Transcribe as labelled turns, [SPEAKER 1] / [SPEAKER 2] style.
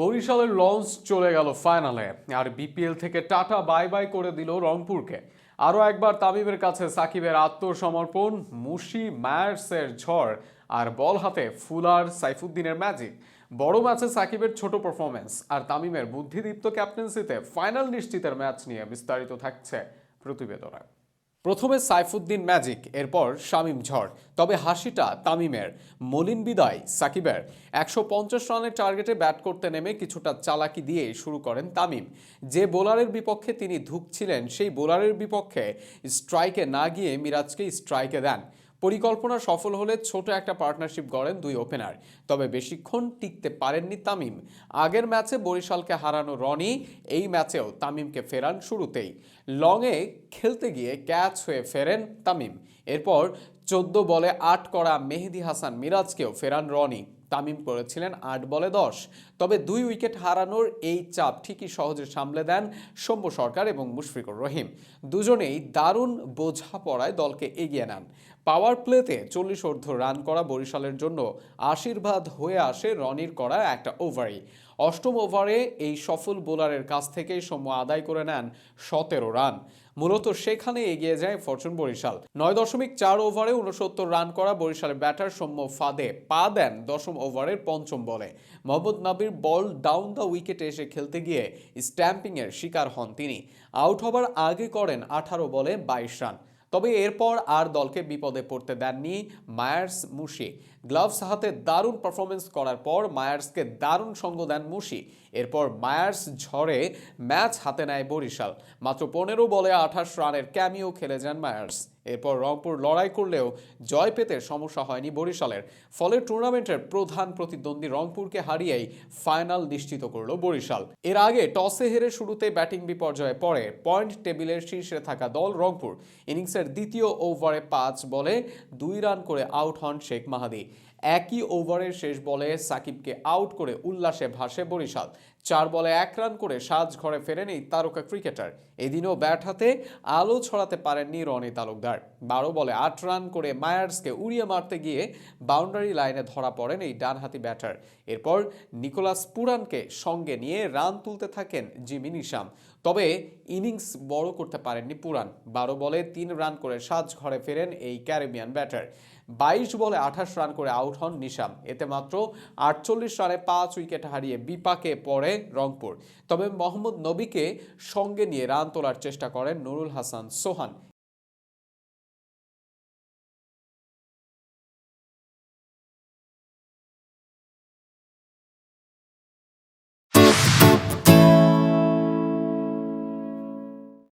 [SPEAKER 1] বরিশালের লঞ্চ চলে গেল ফাইনালে, আর বিপিএল থেকে টাটা বাই বাই করে দিল রংপুরকে। আরও একবার তামিমের কাছে সাকিবের আত্মসমর্পণ, মুশি ম্যায়ার্সের ঝড়, আর বল হাতে ফুলার সাইফুদ্দিনের ম্যাজিক বড় ম্যাচে সাকিবের ছোট পারফরমেন্স আর তামিমের বুদ্ধিদীপ্ত ক্যাপ্টেন্সিতে ফাইনাল নিশ্চিতের ম্যাচ নিয়ে বিস্তারিত থাকছে প্রতিবেদনায় প্রথমে সাইফুদ্দিন ম্যাজিক, এরপর শামিম ঝড়। তবে হাসিটা তামিমের। মলিন বিদায় সাকিবের। একশো পঞ্চাশ রানের টার্গেটে ব্যাট করতে নেমে কিছুটা চালাকি দিয়ে শুরু করেন তামিম। যে বোলারের বিপক্ষে তিনি ধুকছিলেন, সেই বোলারের বিপক্ষে স্ট্রাইকে না গিয়ে মিরাজকে স্ট্রাইকে দেন। পরিকল্পনা সফল হলে ছোট একটা পার্টনারশিপ গড়েন দুই ওপেনার তবে বেশিক্ষণ টিকতে পারেননি তামিম। আগের ম্যাচে বরিশালকে হারানো রনি, এই ম্যাচেও তামিমকে ফেরান শুরুতেই। লংয়ে খেলতে গিয়ে ক্যাচ হয়ে ফেরেন তামিম। এরপর চোদ্দ বলে আট করা মেহেদি হাসান মিরাজকেও ফেরান রনি। তামিম করেছিলেন আট বলে দশ। তবে দুই উইকেট হারানোর এই চাপ ঠিকই সহজে সামলে দেন সৌম্য সরকার এবং মুশফিকুর রহিম। দুজনেই দারুণ বোঝাপড়ায় দলকে এগিয়ে নেন। পাওয়ার প্লেতে চল্লিশ অর্ধ রান করা বরিশালের জন্য আশীর্বাদ হয়ে আসে রনির করা একটা ওভারই। অষ্টম ওভারে এই সফল বোলারের কাছ থেকেই সৌম্য আদায় করে নেন সতেরো রান। মূলত সেখানে এগিয়ে যায় ফরচুন বরিশাল। নয় দশমিক চার ওভারে উনসত্তর রান করা বরিশালের ব্যাটার সৌম্য ফাদে পা দেন দশম ওভারের পঞ্চম বলে। মোহাম্মদ নাবির বল ডাউন দ্য উইকেটে এসে খেলতে গিয়ে স্ট্যাম্পিংয়ের শিকার হন তিনি। আউট হবার আগে করেন আঠারো বলে বাইশ রান। তবে এরপর আর দলকে বিপদে পড়তে দেননি মায়ার্স মুশি। গ্লাভস হাতে দারুণ পারফরমেন্স করার পর মায়ার্সকে দারুণ সঙ্গ দেন মুশি। এরপর মায়ার্স ঝড়ে ম্যাচ হাতে নেয় বরিশাল। মাত্র পনেরো বলে আঠাশ রানের ক্যামিও খেলে যান মায়ার্স। এরপর রংপুর লড়াই করলেও জয় পেতে সমস্যা হয়নি বরিশালের। ফলে টুর্নামেন্টের প্রধান প্রতিদ্বন্দ্বী রংপুরকে হারিয়েই ফাইনাল নিশ্চিত করল বরিশাল। এর আগে টসে হেরে শুরুতে ব্যাটিং বিপর্যয়ে পড়ে পয়েন্ট টেবিলের শীর্ষে থাকা দল রংপুর। ইনিংসের দ্বিতীয় ওভারে পাঁচ বলে দুই রান করে আউট হন শেখ মাহাদি। একই ওভারের শেষ বলে সাকিবকে আউট করে উল্লাসে ভাসে বরিশাল। চার বলে এক রান করে সাজ ঘরে ফেরেন তারকা ক্রিকেটার। এদিনও ব্যাট হাতে আলো ছড়াতে পারেননি রনি তালুকদার। বারো বলে আট রান করে মায়ার্সকে উড়িয়ে মারতে গিয়ে বাউন্ডারি লাইনে ধরা পড়েন এই ডানহাতি ব্যাটার। এরপর নিকোলাস পুরানকে সঙ্গে নিয়ে রান তুলতে থাকেন জিমি নিশাম। তবে ইনিংস বড় করতে পারেননি পুরান। বারো বলে তিন রান করে সাজ ঘরে ফেরেন এই ক্যারিবিয়ান ব্যাটার। বাইশ বলে আঠাশ রান করে আউট হন নিশাম। এতে মাত্র আটচল্লিশ রানে পাঁচ উইকেট হারিয়ে বিপাকে পড়ে রংপুর। তবে মোহাম্মদ নবীকে সঙ্গে নিয়ে রান তোলার চেষ্টা করেন নুরুল হাসান সোহান।